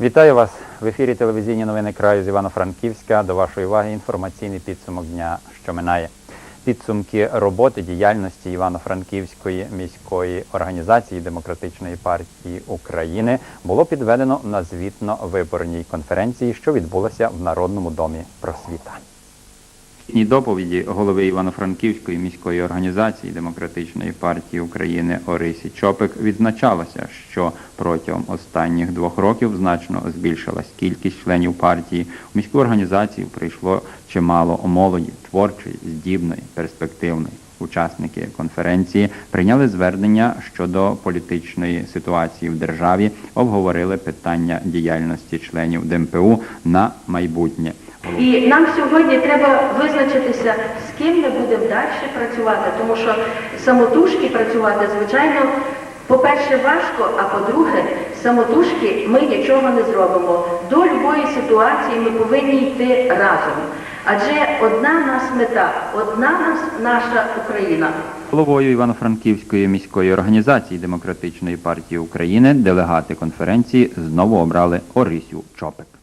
Вітаю вас в ефірі телевізійні новини краю з Івано-Франківська. До вашої уваги інформаційний підсумок дня, що минає. Підсумки роботи діяльності Івано-Франківської міської організації Демократичної партії України було підведено на звітно-виборній конференції, що відбулася в Народному домі просвіта. І доповіді голови Івано-Франківської міської організації Демократичної партії України Орисі Чопик відзначалося, що протягом останніх двох років значно збільшилась кількість членів партії. У міську організацію прийшло чимало молоді, творчої, здібної, перспективної. Учасники конференції прийняли звернення щодо політичної ситуації в державі, обговорили питання діяльності членів ДМПУ на майбутнє. І нам сьогодні треба визначитися, з ким ми будемо далі працювати, тому що самотужки працювати, звичайно, по-перше, важко, а по-друге, самотужки ми нічого не зробимо. До любої ситуації ми повинні йти разом. Адже одна нас мета, одна нас наша Україна. Головою Івано-Франківської міської організації Демократичної партії України делегати конференції знову обрали Орисю Чопик.